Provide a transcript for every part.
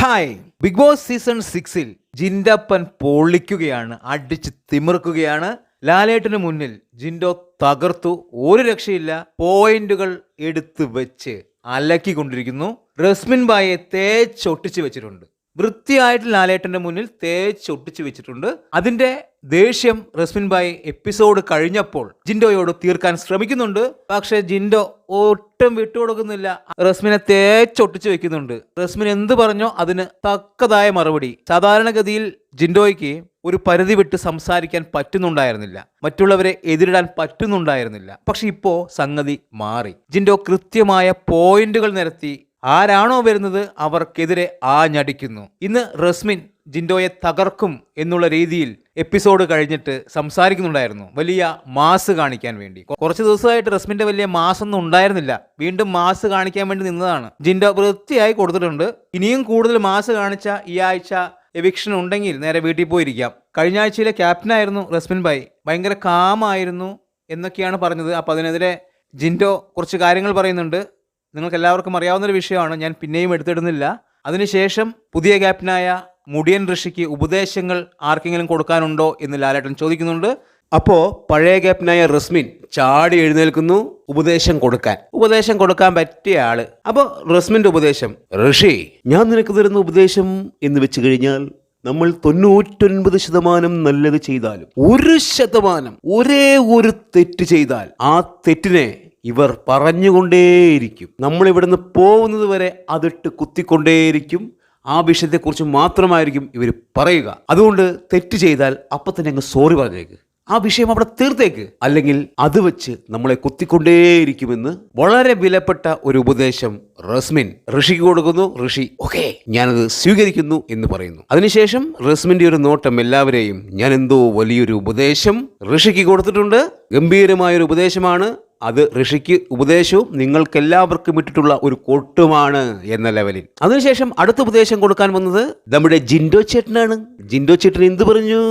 Hi big boss season സിക്സിൽ ജിൻഡപ്പൻ പൊളിക്കുകയാണ് അടിച്ച് തിമിർക്കുകയാണ്. ലാലേട്ടന് മുന്നിൽ ജിൻഡോ തകർത്തു ഒരു രക്ഷയില്ല പോയിന്റുകൾ എടുത്തു വെച്ച് അലക്കിക്കൊണ്ടിരിക്കുന്നു. റസ്മിൻ ബായെ തേച്ചൊട്ടിച്ച് വെച്ചിട്ടുണ്ട്. വൃത്തിയായിട്ട് ലാലേട്ടന്റെ മുന്നിൽ തേച്ച് ഒട്ടിച്ചു വെച്ചിട്ടുണ്ട്. അതിന്റെ ദേഷ്യം റസ്മിൻ ബായി എപ്പിസോഡ് കഴിഞ്ഞപ്പോൾ ജിൻഡോയോട് തീർക്കാൻ ശ്രമിക്കുന്നുണ്ട്. പക്ഷേ ജിൻഡോ ഒട്ടും വിട്ടുകൊടുക്കുന്നില്ല. റസ്മിനെ തേച്ചൊട്ടിച്ചു വെക്കുന്നുണ്ട്. റസ്മിൻ എന്ത് പറഞ്ഞോ അതിന് തക്കതായ മറുപടി. സാധാരണഗതിയിൽ ജിൻഡോയ്ക്ക് ഒരു പരിധി വിട്ട് സംസാരിക്കാൻ പറ്റുന്നുണ്ടായിരുന്നില്ല. മറ്റുള്ളവരെ എതിരിടാൻ പറ്റുന്നുണ്ടായിരുന്നില്ല. പക്ഷെ ഇപ്പോ സംഗതി മാറി. ജിൻഡോ കൃത്യമായ പോയിന്റുകൾ നിരത്തി ആരാണോ വരുന്നത് അവർക്കെതിരെ ആഞ്ഞടിക്കുന്നു. ഇന്ന് റസ്മിൻ ജിൻഡോയെ തകർക്കും എന്നുള്ള രീതിയിൽ എപ്പിസോഡ് കഴിഞ്ഞിട്ട് സംസാരിക്കുന്നുണ്ടായിരുന്നു. വലിയ മാസ് കാണിക്കാൻ വേണ്ടി. കുറച്ച് ദിവസമായിട്ട് റസ്മിന്റെ വലിയ മാസ് ഒന്നും ഉണ്ടായിരുന്നില്ല. വീണ്ടും മാസ് കാണിക്കാൻ വേണ്ടി നിന്നതാണ്. ജിൻഡോ വൃത്തിയായി കൊടുത്തിട്ടുണ്ട്. ഇനിയും കൂടുതൽ മാസ് കാണിച്ച ഈ ആഴ്ച എവിക്ഷൻ ഉണ്ടെങ്കിൽ നേരെ വീട്ടിൽ പോയിരിക്കാം. കഴിഞ്ഞ ആഴ്ചയിലെ ക്യാപ്റ്റൻ ക്യാപ്റ്റനായിരുന്നു റസ്മിൻ ഭായ്. ഭയങ്കര കാമായിരുന്നു എന്നൊക്കെയാണ് പറഞ്ഞത്. അപ്പോൾ അതിനെതിരെ ജിൻഡോ കുറച്ച് കാര്യങ്ങൾ പറയുന്നുണ്ട്. നിങ്ങൾക്ക് എല്ലാവർക്കും അറിയാവുന്നൊരു വിഷയമാണ്. ഞാൻ പിന്നെയും എടുത്തിടുന്നില്ല. അതിനുശേഷം പുതിയ ക്യാപ്റ്റനായ മുടിയൻ ഋഷിക്ക് ഉപദേശങ്ങൾ ആർക്കെങ്കിലും കൊടുക്കാനുണ്ടോ എന്ന് ലാലേട്ടൻ ചോദിക്കുന്നുണ്ട്. അപ്പോൾ പഴയ ക്യാപ്റ്റനായ റസ്മിൻ ചാടി എഴുന്നേൽക്കുന്നു. ഉപദേശം കൊടുക്കാൻ. ഉപദേശം കൊടുക്കാൻ പറ്റിയ ആൾ. അപ്പോൾ റസ്മിന്റെ ഉപദേശം ഋഷി ഞാൻ നിനക്ക് തരുന്ന ഉപദേശം എന്ന് വെച്ച് കഴിഞ്ഞാൽ നമ്മൾ തൊണ്ണൂറ്റൊൻപത് ശതമാനം നല്ലത് ചെയ്താലും ഒരു ശതമാനം ഒരേ ഒരു തെറ്റ് ചെയ്താൽ ആ തെറ്റിനെ ഇവർ പറഞ്ഞുകൊണ്ടേയിരിക്കും. നമ്മളിവിടുന്ന് പോകുന്നത് വരെ അതിട്ട് കുത്തിക്കൊണ്ടേയിരിക്കും. ആ വിഷയത്തെക്കുറിച്ച് മാത്രമായിരിക്കും ഇവർ പറയുക. അതുകൊണ്ട് തെറ്റ് ചെയ്താൽ അപ്പം തന്നെ അങ്ങ് സോറി പറഞ്ഞേക്ക്. ആ വിഷയം അവിടെ തീർത്തേക്ക്. അല്ലെങ്കിൽ അത് വെച്ച് നമ്മളെ കുത്തിക്കൊണ്ടേയിരിക്കുമെന്ന് വളരെ വിലപ്പെട്ട ഒരു ഉപദേശം റസ്മിൻ ഋഷിക്ക് കൊടുക്കുന്നു. ഋഷി ഓക്കെ ഞാനത് സ്വീകരിക്കുന്നു എന്ന് പറയുന്നു. അതിനുശേഷം റസ്മിന്റെ ഒരു നോട്ടം എല്ലാവരെയും ഞാൻ എന്തോ വലിയൊരു ഉപദേശം ഋഷിക്ക് കൊടുത്തിട്ടുണ്ട്. ഗംഭീരമായ ഒരു ഉപദേശമാണ്. അത് ഋഷിക്ക് ഉപദേശവും നിങ്ങൾക്കെല്ലാവർക്കും ഇട്ടിട്ടുള്ള ഒരു കൊട്ടുമാണ് എന്ന ലെവലിൽ. അതിനുശേഷം അടുത്ത ഉപദേശം കൊടുക്കാൻ വന്നത് നമ്മുടെ ജിൻഡോ ചേട്ടനാണ്. ജിൻഡോ ചേട്ടൻ എന്ത് പറഞ്ഞു?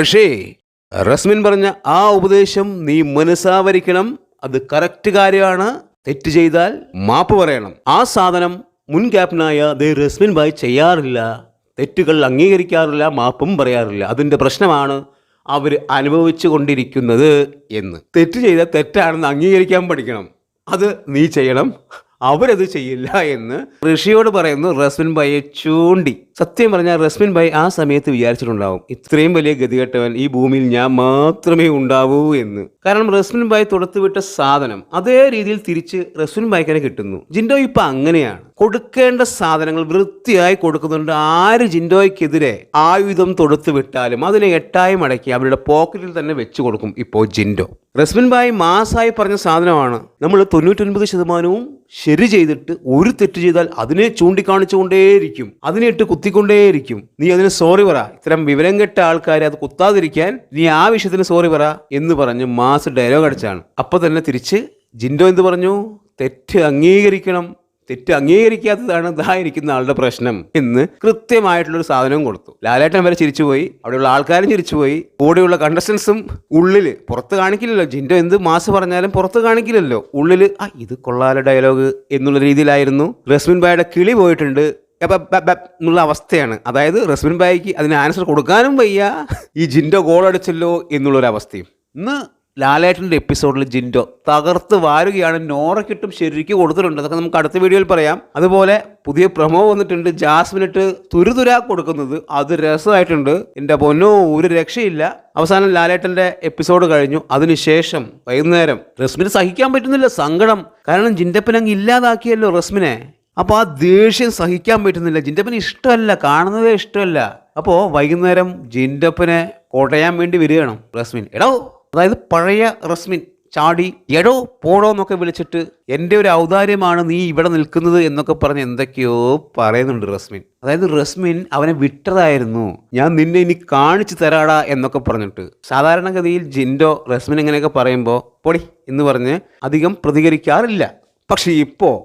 ഋഷി റസ്മിൻ പറഞ്ഞ ആ ഉപദേശം നീ മനസ്സാവരിക്കണം. അത് കറക്റ്റ് കാര്യമാണ്. തെറ്റ് ചെയ്താൽ മാപ്പ് പറയണം. ആ സാധനം മുൻ ക്യാപ്റ്റനായ ദേ റസ്മിൻ ബായ് ചെയ്യാറില്ല. തെറ്റുകൾ അംഗീകരിക്കാറില്ല മാപ്പും പറയാറില്ല. അതിന്റെ പ്രശ്നമാണ് അവർ അനുഭവിച്ചു കൊണ്ടിരിക്കുന്നത് എന്ന്. തെറ്റ് ചെയ്ത തെറ്റാണെന്ന് അംഗീകരിക്കാൻ പഠിക്കണം. അത് നീ ചെയ്യണം. അവരത് ചെയ്യില്ല എന്ന് ഋഷിയോട് പറയുന്നു റസ്മിൻ ഭായിയെ ചൂണ്ടി. സത്യം പറഞ്ഞാൽ റസ്മിൻ ഭായി ആ സമയത്ത് വിചാരിച്ചിട്ടുണ്ടാവും ഇത്രയും വലിയ ഗതികെട്ടവൻ ഈ ഭൂമിയിൽ ഞാൻ മാത്രമേ ഉണ്ടാവൂ എന്ന്. കാരണം റസ്മിൻ ബായ് തുടത്തുവിട്ട സാധനം അതേ രീതിയിൽ തിരിച്ച് റസ്മിൻ ഭായ്ക്കനെ കിട്ടുന്നു. ജിൻഡോ ഇപ്പൊ അങ്ങനെയാണ്. കൊടുക്കേണ്ട സാധനങ്ങൾ വൃത്തിയായി കൊടുക്കുന്നുണ്ട്. ആര് ജിൻഡോയ്ക്കെതിരെ ആയുധം തൊടുത്തു വിട്ടാലും അതിനെ എട്ടായി മടക്കി അവരുടെ പോക്കറ്റിൽ തന്നെ വെച്ചു കൊടുക്കും ഇപ്പോൾ ജിൻഡോ. റസ്മിൻ ബായ് മാസായി പറഞ്ഞ സാധനമാണ്. നമ്മൾ തൊണ്ണൂറ്റൊൻപത് ശതമാനവും ശരി ചെയ്തിട്ട് ഒരു തെറ്റ് ചെയ്താൽ അതിനെ ചൂണ്ടിക്കാണിച്ചുകൊണ്ടേയിരിക്കും. അതിനെ ഇട്ട് കുത്തിക്കൊണ്ടേയിരിക്കും. നീ അതിന് സോറി പറ. ഇത്തരം വിവരം കെട്ട ആൾക്കാരെ അത് കുത്താതിരിക്കാൻ നീ ആ വിഷയത്തിന് സോറി പറ എന്ന് പറഞ്ഞ് മാസ് ഡയലോഗ് അടിച്ചാണ്. അപ്പോൾ തന്നെ തിരിച്ച് ജിൻഡോ എന്ത് പറഞ്ഞു? തെറ്റ് അംഗീകരിക്കണം. തെറ്റ് അംഗീകരിക്കാത്തതാണ് ഇതായിരിക്കുന്ന ആളുടെ പ്രശ്നം എന്ന് കൃത്യമായിട്ടുള്ളൊരു സാധനവും കൊടുത്തു. ലാലേട്ടൻ വരെ ചിരിച്ചുപോയി. അവിടെയുള്ള ആൾക്കാരും ചിരിച്ചുപോയി. കൂടെയുള്ള കണ്ടസ്റ്റൻസും ഉള്ളിൽ പുറത്ത് കാണിക്കില്ലല്ലോ. ജിൻഡോ എന്ത് മാസ് പറഞ്ഞാലും പുറത്ത് കാണിക്കില്ലല്ലോ. ഉള്ളിൽ ആ ഇത് കൊള്ളാല ഡയലോഗ് എന്നുള്ള രീതിയിലായിരുന്നു. റസ്മിൻ ബായുടെ കിളി പോയിട്ടുണ്ട്. എന്നുള്ള അവസ്ഥയാണ്. അതായത് റസ്മിൻ ബായിക്ക് അതിന് ആൻസർ കൊടുക്കാനും വയ്യ. ഈ ജിൻഡോ ഗോൾ അടിച്ചല്ലോ എന്നുള്ളൊരു അവസ്ഥയും ഇന്ന് ലാലേട്ടന്റെ എപ്പിസോഡിൽ ജിൻഡോ തകർത്ത് വാരുകയാണ് നോറക്കിട്ടും ശരിക്ക് കൊടുത്തിട്ടുണ്ട്. അതൊക്കെ നമുക്ക് അടുത്ത വീഡിയോയിൽ പറയാം. അതുപോലെ പുതിയ പ്രമോ വന്നിട്ടുണ്ട്. ജാസ്മിനിട്ട് തുരുതുര കൊടുക്കുന്നത്. അത് രസമായിട്ടുണ്ട്. എന്റെ പൊന്നോ ഒരു രക്ഷയില്ല. അവസാനം ലാലേട്ടന്റെ എപ്പിസോഡ് കഴിഞ്ഞു. അതിനുശേഷം വൈകുന്നേരം റസ്മിന് സഹിക്കാൻ പറ്റുന്നില്ല സങ്കടം. കാരണം ജിൻഡപ്പനങ്ങ് ഇല്ലാതാക്കിയല്ലോ റസ്മിനെ. അപ്പോൾ ആ ദേഷ്യം സഹിക്കാൻ പറ്റുന്നില്ല. ജിൻഡപ്പന് ഇഷ്ടമല്ല കാണുന്നതേ ഇഷ്ടമല്ല. അപ്പോൾ വൈകുന്നേരം ജിൻഡപ്പനെ കൊടയാൻ വേണ്ടി വരികയാണ് റസ്മിൻ. എടോ അതായത് പഴയ റസ്മിൻ ചാടി എടോ പോടോ എന്നൊക്കെ വിളിച്ചിട്ട് എന്റെ ഒരു ഔദാര്യമാണ് നീ ഇവിടെ നിൽക്കുന്നത് എന്നൊക്കെ പറഞ്ഞ് എന്തൊക്കെയോ പറയുന്നുണ്ട് റസ്മിൻ. അതായത് റസ്മിൻ അവനെ വിട്ടതായിരുന്നു. ഞാൻ നിന്നെ ഇനി കാണിച്ചു തരാടാ എന്നൊക്കെ പറഞ്ഞിട്ട്. സാധാരണഗതിയിൽ ജിൻഡോ റസ്മിൻ ഇങ്ങനെയൊക്കെ പറയുമ്പോൾ പൊടി എന്ന് പറഞ്ഞ് അധികം പ്രതികരിക്കാറില്ല. പക്ഷേ ഇപ്പോൾ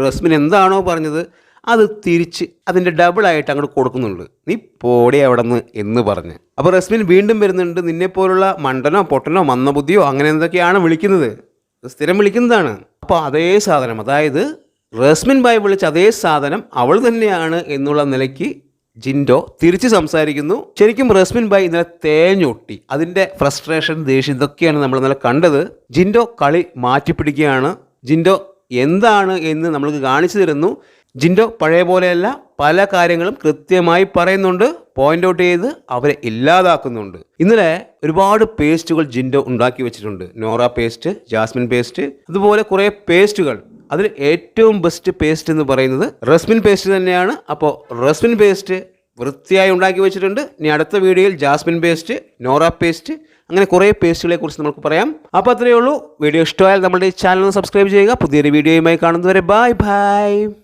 റസ്മിൻ എന്താണോ പറഞ്ഞത് അത് തിരിച്ച് അതിന്റെ ഡബിളായിട്ട് അങ്ങോട്ട് കൊടുക്കുന്നുണ്ട്. നീ പോടി അവിടെ നിന്ന് എന്ന് പറഞ്ഞ്. അപ്പോൾ റസ്മിൻ വീണ്ടും വരുന്നുണ്ട്. നിന്നെപ്പോലുള്ള മണ്ടനോ പൊട്ടനോ മന്ദബുദ്ധിയോ അങ്ങനെ എന്തൊക്കെയാണ് വിളിക്കുന്നത്? സ്ഥിരം വിളിക്കുന്നതാണ്. അപ്പോൾ അതേ സാധനം അതായത് റസ്മിൻ ബായ് വിളിച്ച അതേ സാധനം അവൾ തന്നെയാണ് എന്നുള്ള നിലയ്ക്ക് ജിൻഡോ തിരിച്ച് സംസാരിക്കുന്നു. ശരിക്കും റസ്മിൻ ബായ് ഇന്നലെ തേഞ്ഞൊട്ടി. അതിന്റെ ഫ്രസ്ട്രേഷൻ ദേഷ്യം ഇതൊക്കെയാണ് നമ്മൾ ഇന്നലെ കണ്ടത്. ജിൻഡോ കളി മാറ്റിപ്പിടിക്കുകയാണ്. ജിൻഡോ എന്താണ് എന്ന് നമ്മൾക്ക് കാണിച്ചു തരുന്നു. ജിൻഡോ പഴയ പോലെയല്ല പല കാര്യങ്ങളും കൃത്യമായി പറയുന്നുണ്ട് പോയിന്റ് ഔട്ട് ചെയ്ത് അവരെ ഇല്ലാതാക്കുന്നുണ്ട്. ഇന്നലെ ഒരുപാട് പേസ്റ്റുകൾ ജിൻഡോ ഉണ്ടാക്കി വെച്ചിട്ടുണ്ട്. നോറ പേസ്റ്റ് ജാസ്മിൻ പേസ്റ്റ് അതുപോലെ കുറേ പേസ്റ്റുകൾ അതിൽ ഏറ്റവും ബെസ്റ്റ് പേസ്റ്റ് എന്ന് പറയുന്നത് റസ്മിൻ പേസ്റ്റ് തന്നെയാണ്. അപ്പോൾ റസ്മിൻ പേസ്റ്റ് വൃത്തിയായി ഉണ്ടാക്കി വെച്ചിട്ടുണ്ട്. ഇനി അടുത്ത വീഡിയോയിൽ ജാസ്മിൻ പേസ്റ്റ് നോറ പേസ്റ്റ് അങ്ങനെ കുറേ പേസ്റ്റുകളെ കുറിച്ച് നമുക്ക് പറയാം. അപ്പോൾ അത്രയേ ഉള്ളൂ. വീഡിയോ ഇഷ്ടമായാൽ നമ്മുടെ ചാനൽ സബ്സ്ക്രൈബ് ചെയ്യുക. പുതിയൊരു വീഡിയോയുമായി കാണുന്നവരെ ബൈ ബൈ